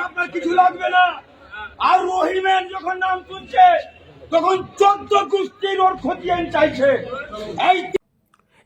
আপনার কিছু লাগবে না। আর রহিমের যখন নাম শুনছে তখন চোদ্দ গোষ্ঠীর ওর খতিয়ান চাইছে। এই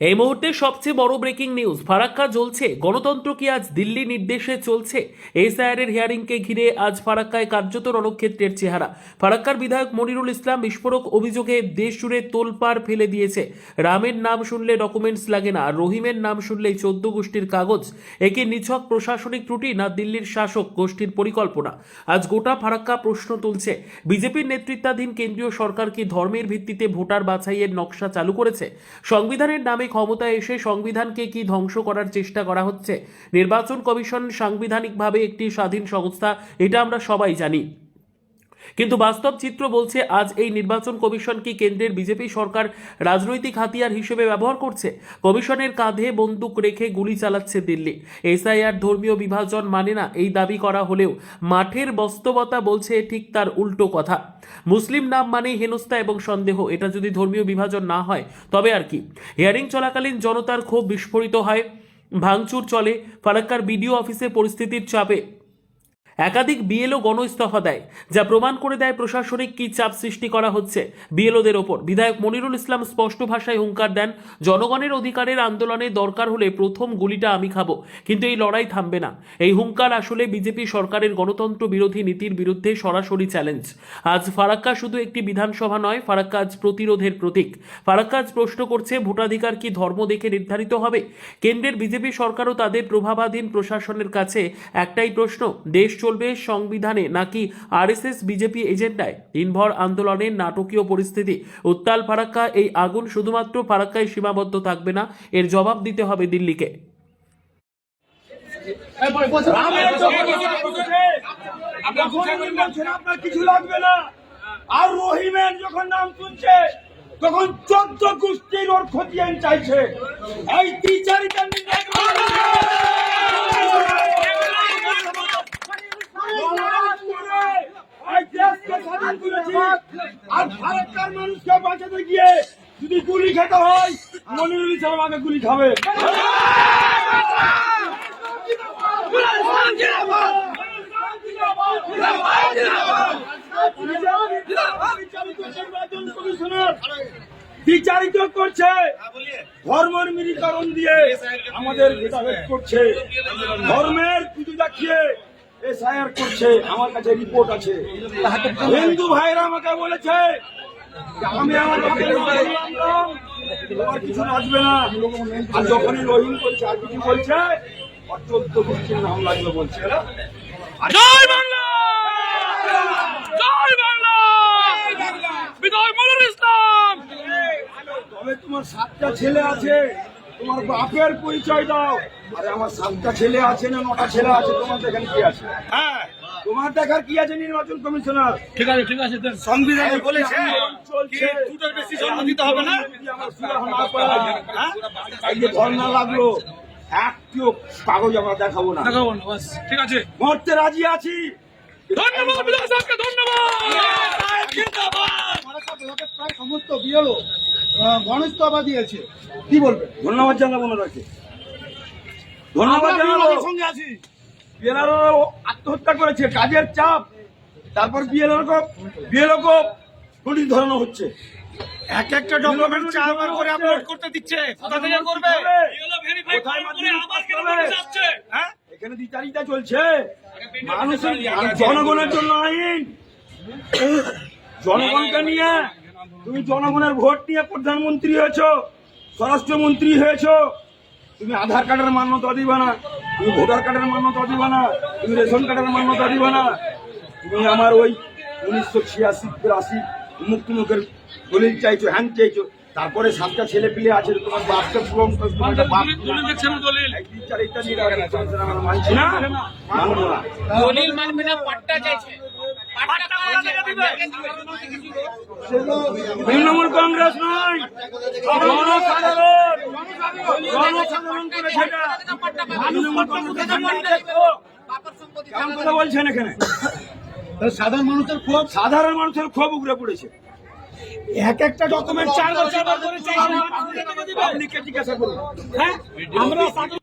এই মুহূর্তে সবচেয়ে বড় ব্রেকিং নিউজ ফারাক্কা জ্বলছে। গণতন্ত্র কি আজ দিল্লি নির্দেশে চলছে? এসআইআর হিয়ারিংকে ঘিরে আজ ফারাক্কায় কার্যত রণক্ষেত্রের চেহারা। ফারাক্কার বিধায়ক মনিরুল ইসলাম বিস্ফোরক অভিযোগে দেশ জুড়ে তোলপাড় ফেলে দিয়েছে। রামের নাম শুনলে ডকুমেন্টস লাগে না রহিমের নাম শুনলেই চোদ্দ গোষ্ঠীর কাগজ। একে নিছক প্রশাসনিক ত্রুটি না দিল্লির শাসক গোষ্ঠীর পরিকল্পনা? আজ গোটা ফারাক্কা প্রশ্ন তুলছে, বিজেপির নেতৃত্বাধীন কেন্দ্রীয় সরকার কি ধর্মের ভিত্তিতে ভোটার বাছাইয়ের নকশা চালু করেছে? সংবিধানের নামে ক্ষমতায় এসে সংবিধানকে কি ধ্বংস করার চেষ্টা করা হচ্ছে? নির্বাচন কমিশন সাংবিধানিকভাবে একটি স্বাধীন সংস্থা, এটা আমরা সবাই জানি। কিন্তু বাস্তব চিত্র বলছে, আজ এই নির্বাচন কমিশন কি কেন্দ্রের বিজেপি সরকার রাজনৈতিক হাতিয়ার হিসেবে ব্যবহার করছে? কমিশনের কাঁধে বন্দুক রেখে গুলি চালাচ্ছে দিল্লি। এসআইআর ধর্মীয় বিভাজন মানে না, এই দাবি করা হলেও মাঠের বাস্তবতা বলছে ঠিক তার উল্টো কথা। মুসলিম নাম মানেই হেনস্থা এবং সন্দেহ, এটা যদি ধর্মীয় বিভাজন না হয়, তবে আর কি। হিয়ারিং চলাকালীন জনতার ক্ষোভ বিস্ফোরিত হয়, ভাঙচুর চলে, ফারাক্কার বিডিও অফিসে পরিস্থিতির চাপে একাধিক বিএলও গণইস্তফা দেয়, যা প্রমাণ করে দেয় প্রশাসনিক কি চাপ সৃষ্টি করা হচ্ছে। বিএলওদের ওপর বিধায়ক মনিরুল ইসলাম স্পষ্ট ভাষায় হুঙ্কার দেন, জনগণের অধিকারের আন্দোলনে দরকার হলে প্রথম গুলিটা আমি খাব, কিন্তু এই লড়াই থামবে না। এই হুঙ্কার আসলে বিজেপি সরকারের গণতন্ত্র বিরোধী নীতির বিরুদ্ধে সরাসরি চ্যালেঞ্জ। আজ ফারাক্কা শুধু একটি বিধানসভা নয়, ফারাক্কা আজ প্রতিরোধের প্রতীক। ফারাক্কা আজ প্রশ্ন করছে, ভোটাধিকার কি ধর্ম দেখে নির্ধারিত হবে? কেন্দ্রের বিজেপি সরকারও তাদের প্রভাবাধীন প্রশাসনের কাছে একটাই প্রশ্ন, দেশ চলবে সংবিধানে নাকি আরএসএস বিজেপি এজেন্ডায় দিনভর আন্দোলনের নাটকীয় পরিস্থিতি উত্তাল ফারাক্কা এই আগুন শুধুমাত্র ফারাক্কায় সীমাবদ্ধ থাকবে না এর জবাব দিতে হবে দিল্লিকে আর রহিমের যখন নাম শুনছে তখন চোদ্দ গোষ্ঠীর ওর খতিয়ান চাইছে এই টিচারিটা আর মানুষকে বাঁচাতে গিয়ে যদি গুলি খেতে হয় মনিরুল ইসলাম গুলি খাবে। বিচারিত করছে, ধর্মের মিলিকরণ দিয়ে আমাদের ভেদাভেদ করছে। ধর্মের পুজো দেখিয়ে এসআইআর করছে আমার কাছে রিপোর্ট আছে। হিন্দু ভাইরা আমাকে বলেছে আমি আমার তোমার কিছু লাগবে না। আর যখনই রহিম করছে আর কিছু বলছে চোদ্দ গোষ্ঠীর নাম লাগবে বলছে জয় বাংলা! জয় বাংলা! বিজয় মনুর ইসলাম! তবে তোমার সাতটা ছেলে আছে। তোমার বাপের পরিচয় দাও আরে আমার সাতটা ছেলে আছে না নটা ছেলে আছে তোমার দেখার কি আছে হ্যাঁ তোমার দেখার কি আছে নির্বাচন কমিশনার ঠিক আছে ঠিক আছে সংবিধানে বলেছে দুটোর বেশি জন্ম দিতে হবে না হ্যাঁ? এই যে ধর্ণা লাগল একটিও কাগজ আমরা দেখাবো না দেখাবো না বাস ঠিক আছে মরতে রাজি আছি ধন্যবাদ সাহেবকে ধন্যবাদ প্রায় সমস্ত বিএলও গণস্তফা দিয়েছে। কি বলবেন? ধন্যবাদ জানাব ওনাকে ধন্যবাদ জানাব। সঙ্গে আছি। বিএলআর আত্মহত্যা করেছে কাজের চাপ তারপর বিএলআর বিএলও কো ধরানো হচ্ছে। এক একটা ডকুমেন্ট চারবার করে আপলোড করতে দিচ্ছে। কোথা থেকে করবে? কোথায় মাধ্যমিক পাস করবে? হ্যাঁ? এখানে দ্বিচারিতা চলছে। মানুষের জনগণের জন্য আইন। জনগণকে নিয়ে তুমি জনগণের ভোট নিয়ে প্রধানমন্ত্রী হয়েছ স্বরাষ্ট্রমন্ত্রী হয়েছো তুমি আধার কার্ডের মান্যতা দিবা না তুমি ভোটার কার্ডের মান্যতা দিবা না তুমি রেশন কার্ডের মান্যতা দিবা না তুমি আমার ওই উনিশশো ছিয়াশি বিরাশি মুখ মুখের দলিল চাইছো হ্যান চাইছো তারপরে সাতটা ছেলে পিলে আছে তোমার বাপকে পূরণ করে তোমার একটা বাপ দলিল মানবে না পাট্টা চাইছে তৃণমূল কংগ্রেস নয় জনসাধারণ। জনসাধারণ কথা বলছেন এখানে? সাধারণ মানুষের খুব সাধারণ মানুষের ক্ষোভ উগড়ে পড়েছে। এক একটা ডকুমেন্ট চার বছর করে জিজ্ঞাসা করুন? আমরা